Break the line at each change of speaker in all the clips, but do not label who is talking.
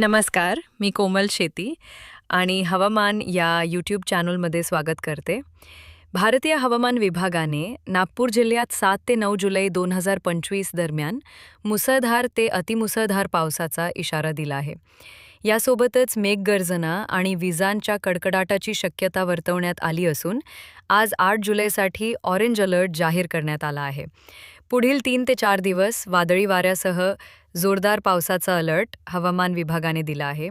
नमस्कार मी कोमल शेती आणि हवामान या यूट्यूब चॅनलमध्ये स्वागत करते. भारतीय हवामान विभागाने नागपूर जिल्ह्यात सात ते नऊ जुलै दोन हजार पंचवीस दरम्यान मुसळधार ते अतिमुसळधार पावसाचा इशारा दिला आहे. यासोबतच मेघगर्जना आणि विजांच्या कडकडाटाची शक्यता वर्तवण्यात आली असून आज आठ जुलैसाठी ऑरेंज अलर्ट जाहीर करण्यात आला आहे. पुढील तीन ते चार दिवस वादळी वाऱ्यासह जोरदार पावसाचा अलर्ट हवामान विभागाने दिला आहे.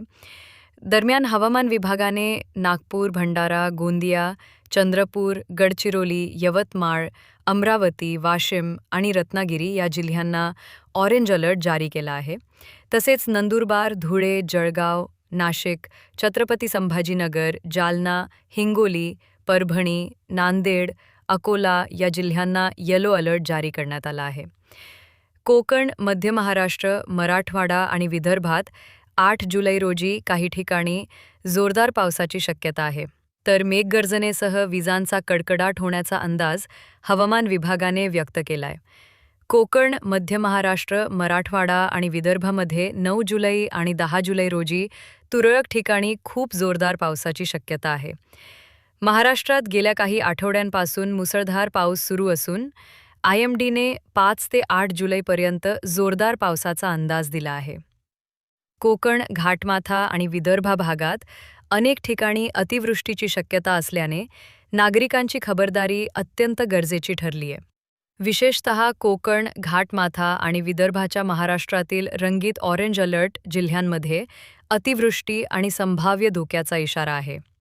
दरम्यान हवामान विभागाने नागपूर भंडारा गोंदिया चंद्रपूर गडचिरोली यवतमाळ अमरावती वाशिम आणि रत्नागिरी या जिल्ह्यांना ऑरेंज अलर्ट जारी केला आहे. तसेच नंदुरबार धुळे जळगाव नाशिक छत्रपती संभाजीनगर जालना हिंगोली परभणी नांदेड अकोला या जिल्ह्यांना येलो अलर्ट जारी करण्यात आला आहे. कोकण मध्य महाराष्ट्र मराठवाडा आणि विदर्भात आठ जुलै रोजी काही ठिकाणी जोरदार पावसाची शक्यता आहे. तर मेघगर्जनेसह विजांचा कडकडाट होण्याचा अंदाज हवामान विभागाने व्यक्त केलाय. कोकण मध्य महाराष्ट्र मराठवाडा आणि विदर्भामध्ये नऊ जुलै आणि दहा जुलै रोजी तुरळक ठिकाणी खूप जोरदार पावसाची शक्यता आहे. महाराष्ट्रात गेल्या काही आठवड्यांपासून मुसळधार पाऊस सुरू असून आय एम डीने पाच ते आठ जुलैपर्यंत जोरदार पावसाचा अंदाज दिला आहे. कोकण घाटमाथा आणि विदर्भा भागात अनेक ठिकाणी अतिवृष्टीची शक्यता असल्याने नागरिकांची खबरदारी अत्यंत गरजेची ठरली आहे विशेषतः कोकण घाटमाथा आणि विदर्भाच्या महाराष्ट्रातील रंगीत ऑरेंज अलर्ट जिल्ह्यांमध्ये अतिवृष्टी आणि संभाव्य धोक्याचा इशारा आहे.